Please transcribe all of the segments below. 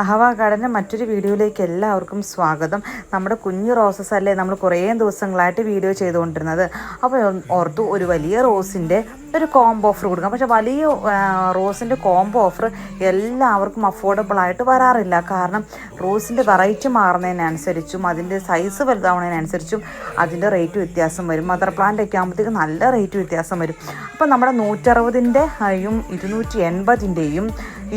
അഹവ ഗാർഡന്റെ മറ്റൊരു വീഡിയോയിലേക്ക് എല്ലാവർക്കും സ്വാഗതം. നമ്മുടെ കുഞ്ഞു റോസസ് അല്ലേ നമ്മൾ കുറേ ദിവസങ്ങളായിട്ട് വീഡിയോ ചെയ്തുകൊണ്ടിരുന്നത്. അപ്പോൾ ഓർത്തു ഒരു വലിയ റോസിന്റെ ഒരു കോംബോ ഓഫർ കൊടുക്കാം. പക്ഷേ വലിയ റോസിന്റെ കോംബോ ഓഫർ എല്ലാവർക്കും അഫോർഡബിൾ ആയിട്ട് വരാറില്ല. കാരണം റോസിന്റെ വെറൈറ്റി മാറുന്നതിനനുസരിച്ചും അതിന്റെ സൈസ് വലുതാവുന്നതിനനുസരിച്ചും അതിന്റെ റേറ്റ് വ്യത്യാസം വരും. മദർ പ്ലാന്റ് ഒക്കെ ആകുമ്പോഴത്തേക്ക് നല്ല റേറ്റ് വ്യത്യാസം വരും. അപ്പോൾ നമ്മുടെ നൂറ്ററുപതിന്റെയും ഇരുന്നൂറ്റി എൺപതിന്റെയും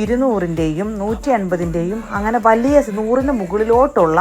ഇരുന്നൂറിന്റെയും നൂറ്റി എൺപതിന്റെയും അങ്ങനെ വലിയ നൂറിന് മുകളിലോട്ടുള്ള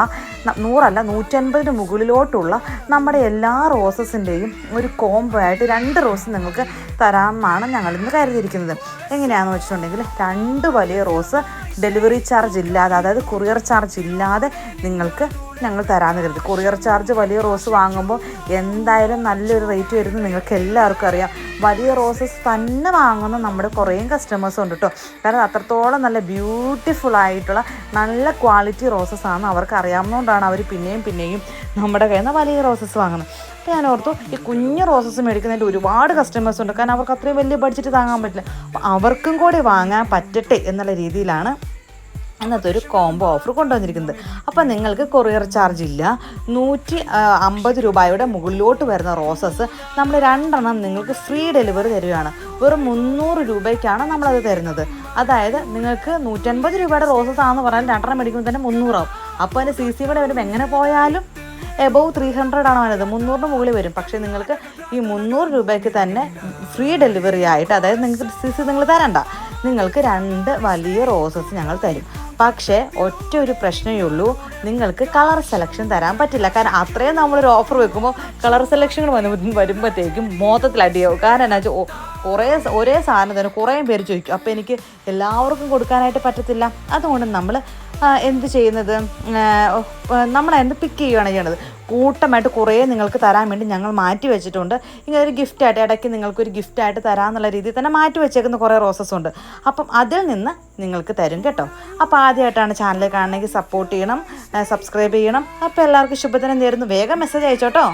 നൂറല്ല നൂറ്റൻപതിന് മുകളിലോട്ടുള്ള നമ്മുടെ എല്ലാ റോസസിന്റെയും ഒരു കോംബോ ആയിട്ട് രണ്ട് റോസ് നിങ്ങൾക്ക് തരാമെന്നാണ് ഞങ്ങൾ ഇന്ന് കരുതിയിരിക്കുന്നത്. എങ്ങനെയാണെന്ന് വെച്ചിട്ടുണ്ടെങ്കിൽ രണ്ട് വലിയ റോസ് ഡെലിവറി ചാർജ് ഇല്ലാതെ അതായത് കൊറിയർ ചാർജ് ഇല്ലാതെ നിങ്ങൾക്ക് ഞങ്ങൾ തരാമെന്ന് കരുതി. കൊറിയർ ചാർജ് വലിയ റോസ് വാങ്ങുമ്പോൾ എന്തായാലും നല്ലൊരു റേറ്റ് വരുന്നത് നിങ്ങൾക്ക് എല്ലാവർക്കും അറിയാം. വലിയ റോസസ് തന്നെ വാങ്ങുന്ന നമ്മുടെ കുറേ കസ്റ്റമേഴ്സ് ഉണ്ട് കേട്ടോ കാരണം അത്രത്തോളം നല്ല ബ്യൂട്ടിഫുൾ ആയിട്ടുള്ള നല്ല ക്വാളിറ്റി റോസസ് ആണ് അവർക്ക് അറിയാവുന്നതുകൊണ്ടാണ് അവർ പിന്നെയും പിന്നെയും നമ്മുടെ കയ്യിൽ നിന്ന് വലിയ റോസസ് വാങ്ങുന്നത്. അപ്പോൾ ഞാൻ ഓർത്തു ഈ കുഞ്ഞു റോസസ് മേടിക്കുന്നതിന്റെ ഒരുപാട് കസ്റ്റമേഴ്സ് ഉണ്ട്. കാരണം അവർക്ക് അത്രയും വലിയ ബഡ്ജറ്റ് താങ്ങാൻ പറ്റില്ല. അപ്പോൾ അവർക്കും കൂടി വാങ്ങാൻ പറ്റട്ടെ എന്നുള്ള രീതിയിലാണ് ഇന്നത്തെ ഒരു കോംബോ ഓഫർ കൊണ്ടുവന്നിരിക്കുന്നത്. അപ്പോൾ നിങ്ങൾക്ക് കൊറിയർ ചാർജ് ഇല്ല. നൂറ്റി അമ്പത് രൂപയുടെ മുകളിലോട്ട് വരുന്ന റോസസ് നമ്മൾ രണ്ടെണ്ണം നിങ്ങൾക്ക് ഫ്രീ ഡെലിവറി തരികയാണ്. വെറും മുന്നൂറ് രൂപയ്ക്കാണ് നമ്മളത് തരുന്നത്. അതായത് നിങ്ങൾക്ക് നൂറ്റൻപത് രൂപയുടെ റോസസ് ആണെന്ന് പറഞ്ഞാൽ രണ്ടെണ്ണം മേടിക്കുമ്പോൾ തന്നെ മുന്നൂറാവും. അപ്പോൾ അതിന്റെ സി സി കൂടെ വരുമ്പോൾ എങ്ങനെ പോയാലും എബവ് ത്രീ ഹൺഡ്രഡ് ആണ് വരുന്നത് മുന്നൂറിന് മുകളിൽ വരും. പക്ഷേ നിങ്ങൾക്ക് ഈ മുന്നൂറ് രൂപയ്ക്ക് തന്നെ ഫ്രീ ഡെലിവറി ആയിട്ട് അതായത് നിങ്ങൾക്ക് സി സി നിങ്ങൾ തരണ്ട. നിങ്ങൾക്ക് രണ്ട് വലിയ റോസസ് ഞങ്ങൾ തരും. പക്ഷേ ഒറ്റ ഒരു പ്രശ്നമേ ഉള്ളൂ. നിങ്ങൾക്ക് കളർ സെലക്ഷൻ തരാൻ പറ്റില്ല. കാരണം അത്രയും നമ്മളൊരു ഓഫർ വെക്കുമ്പോൾ കളർ സെലക്ഷൻ വന്ന് വരുമ്പോഴത്തേക്കും മോത്തത്തിൽ അടിയാവും. കാരണം എന്നാ വെച്ചാൽ കുറേ ഒരേ സാധനം തന്നെ കുറേ പേര് ചോദിക്കും. അപ്പോൾ എനിക്ക് എല്ലാവർക്കും കൊടുക്കാനായിട്ട് പറ്റത്തില്ല. അതുകൊണ്ട് നമ്മൾ എന്ത് ചെയ്യുന്നത്? നമ്മൾ എന്ത് പിക്ക് ചെയ്യുകയാണ് ചെയ്യണത്? കൂട്ടമായിട്ട് കുറേ നിങ്ങൾക്ക് തരാൻ വേണ്ടി ഞങ്ങൾ മാറ്റി വെച്ചിട്ടുണ്ട്. ഇങ്ങനെ ഒരു ഗിഫ്റ്റായിട്ട് ഇടയ്ക്ക് നിങ്ങൾക്കൊരു ഗിഫ്റ്റായിട്ട് തരാമെന്നുള്ള രീതിയിൽ തന്നെ മാറ്റി വെച്ചേക്കുന്ന കുറേ റോസസ് ഉണ്ട്. അപ്പം അതിൽ നിന്ന് നിങ്ങൾക്ക് തരും കേട്ടോ. അപ്പോൾ ആദ്യമായിട്ടാണ് ചാനൽ കാണണമെങ്കിൽ സപ്പോർട്ട് ചെയ്യണം സബ്സ്ക്രൈബ് ചെയ്യണം. അപ്പോൾ എല്ലാവർക്കും ശുഭദിനം നേരുന്നു. വേഗം മെസ്സേജ് അയച്ചോട്ടോ.